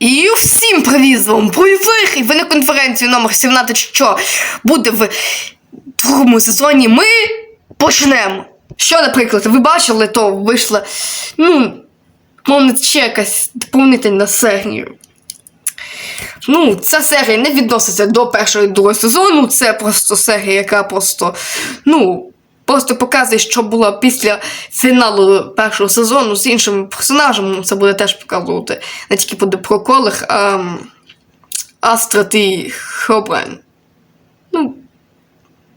І всім привіт з вами бойових! І ви на конференції номер 17, що буде в другому сезоні. Ми почнемо. Що, наприклад, ви бачили, то вийшла, ну, мовно, ще якась доповнительна серія. Ну, ця серія не відноситься до першого і другого сезону. Це просто серія, яка просто, ну, просто показує, що було після фіналу першого сезону з іншими персонажами. Ну, Це буде теж показувати не тільки буде про Колих, а м, і Хобрен. Ну,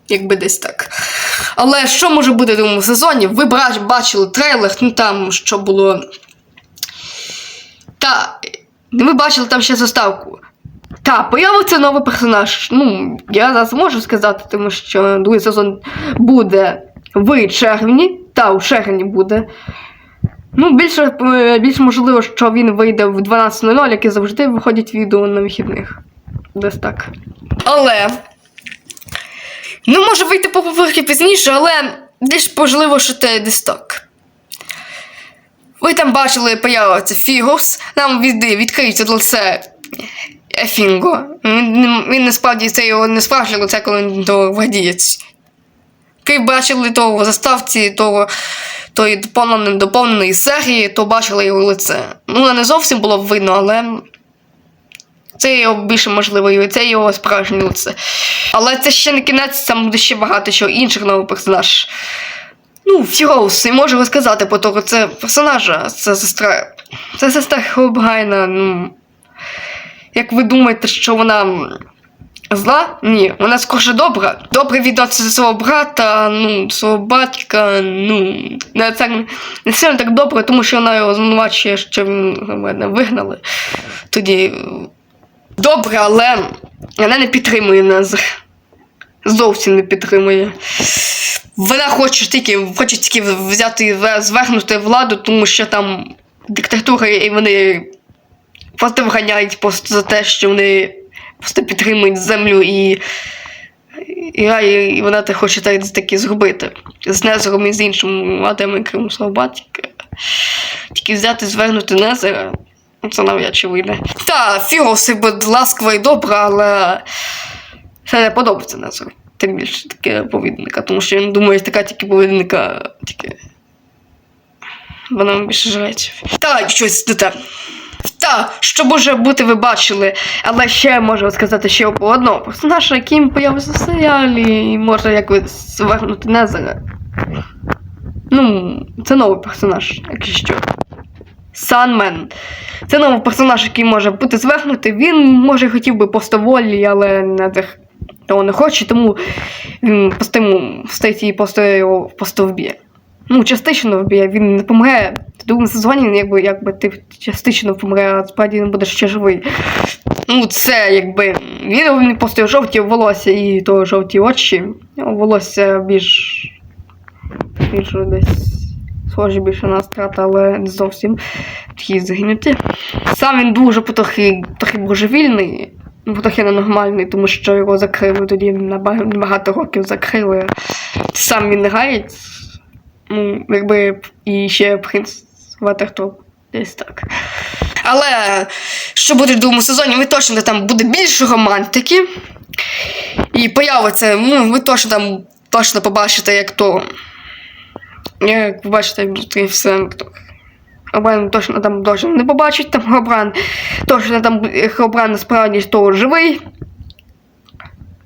якби десь так. Але що може бути в другому сезоні? Ви бачили трейлер, ну там що було. Та. Ви бачили там ще заставку. Та, появиться новий персонаж. Ну, я зараз можу сказати, тому що другий сезон буде в червні. Та, у червні буде. Ну, більше, е, більш можливо, що він вийде в 12.00, як і завжди виходять відео на вихідних. Десь так. Але. Ну, може вийти по поверхі пізніше, але десь можливо, що це десь так. Ви там бачили, появиться Фігус, нам від, відкриється лице Ефінго. Він, він насправді це його не справжнє лице, коли він до гвардієць. Ви бачили того в заставці того, тої доповненої, доповненої серії, то бачили його лице. Ну, не зовсім було видно, але це його більше можливо, і це його справжнє лице. Але це ще не кінець, там буде ще багато чого інших нових персонажів. Ну, Фіроус, і можу розказати по того, це персонажа, це сестра. Це сестра Хобгайна, ну. Як ви думаєте, що вона зла? Ні, вона скорше добра. Добре відноситься до свого брата, ну, свого батька, ну, не, це, не сильно так добре, тому що вона його звинувачує, що мене вигнали. Тоді добре, але вона не підтримує нас. Зовсім не підтримує. Вона хоче тільки, хоче тільки взяти ве- звернути владу, тому що там диктатура, і вони просто вганяють просто за те, що вони просто підтримують землю і. І, і, і вона те хоче так, таки зробити. З Незером і з іншими владами, крім свого батька. Тільки взяти, звернути Незера. ну, Це навряд чи вийде. Та, Фіроси будь ласкава і добра, але це не подобається Незеру. Тим більше таке повідника, тому що він думає, така тільки повідника, тільки. Вона більше жреться. Та, щось не те. Та, що може бути, ви бачили, але ще можу сказати ще про одного персонажа, який появився в серіалі, і може якось звернути Незера. Ну, це новий персонаж, якщо що. Санмен. Це новий персонаж, який може бути звернутий. Він може хотів би просто волі, але Незер того не хоче, тому він просто йому стоїть і просто його просто вб'є. Ну, частично вб'є, він не помре. В другому сезоні якби, якби ти частично помре, а справді він буде ще живий. Ну, це якби. Він, просто жовті волосся і то жовті очі. Волосся більш. більш десь. Схожі більше на страта, але не зовсім такі згинуті. Сам він дуже потрохи, трохи божевільний, ну, трохи ненормальний, тому що його закрили тоді на багато років закрили. Сам він грає. Ну, якби і ще принц Ватертоп. Десь так. Але що буде в другому сезоні, ви точно там буде більше романтики. І появиться, ну, ви точно там точно побачите, як то. Як ви бачите, все. то Хробран точно там точно не побачить, там Хробран. Точно там Хробран насправді того живий.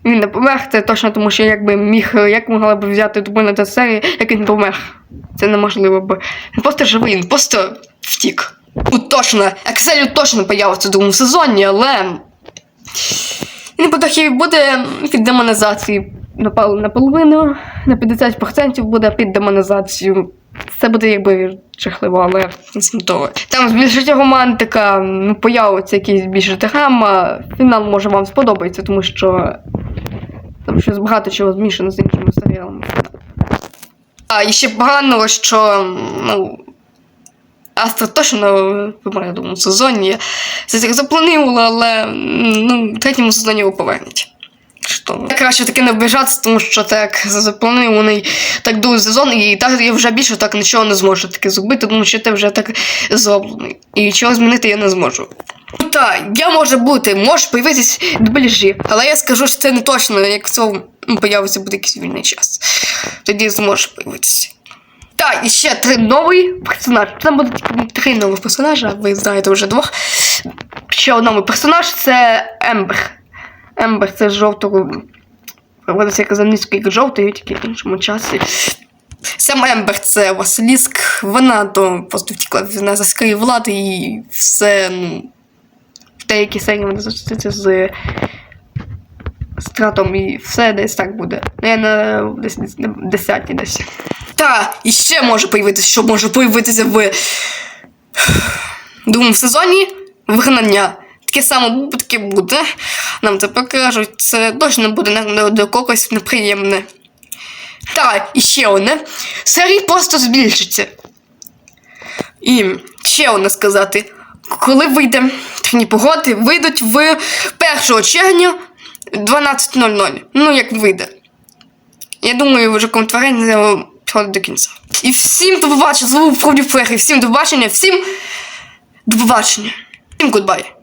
Він не помер, це точно тому, що якби міг, як могла б взяти дубль та серії, як він помер. Це неможливо б. Він просто живий, він просто втік. Тут точно, Екселю точно появиться в другому сезоні, але. Він потрохи буде під демонізації наполовину, на 50% буде під демонізацію. Це буде якби жахливо, але того. Там збільшиться романтика, появиться якийсь більше драма. Фінал може вам сподобається, тому що там щось багато чого змішано з іншими серіалами. А і ще поганого, що ну, Астра точно помре в другому сезоні. Це так запланувала, але ну, в третьому сезоні його повернуть. Що? Краще таки не вбіжатися, тому що так запланований так другий сезон, і так я вже більше так нічого не зможу таки зробити, тому що це вже так зроблений. І чого змінити я не зможу. Так, я може бути, може появитись дубляжі, але я скажу, що це не точно, як в цьому ну, появиться буде якийсь вільний час. Тоді зможе появитися. Так, і ще три новий персонаж. Там буде три нових персонажа, ви знаєте вже двох. Ще новий персонаж це Ембер. Ембер це жовтого. Проводиться як англійською, як жовтий, тільки в іншому часі. Сам Ембер це Василіск, вона то просто втікла вона за скрій влади і все, ну. Деякі серії вона зустрічається з стратом і все десь так буде. Ну, Я на десь, десь. Та, і ще може появитися, що може появитися в другому сезоні вигнання. Таке саме таке буде. Нам це покажуть. Це точно буде до когось неприємне. Так, і ще одне. Серії просто збільшиться. І ще одне сказати. Коли вийде техні погоди, вийдуть в 1 червня 12.00. Ну, як вийде. Я думаю, вже конференція підходить до кінця. І всім до побачення. Знову входів флеги. Всім до побачення, всім до побачення. Всім гудбай.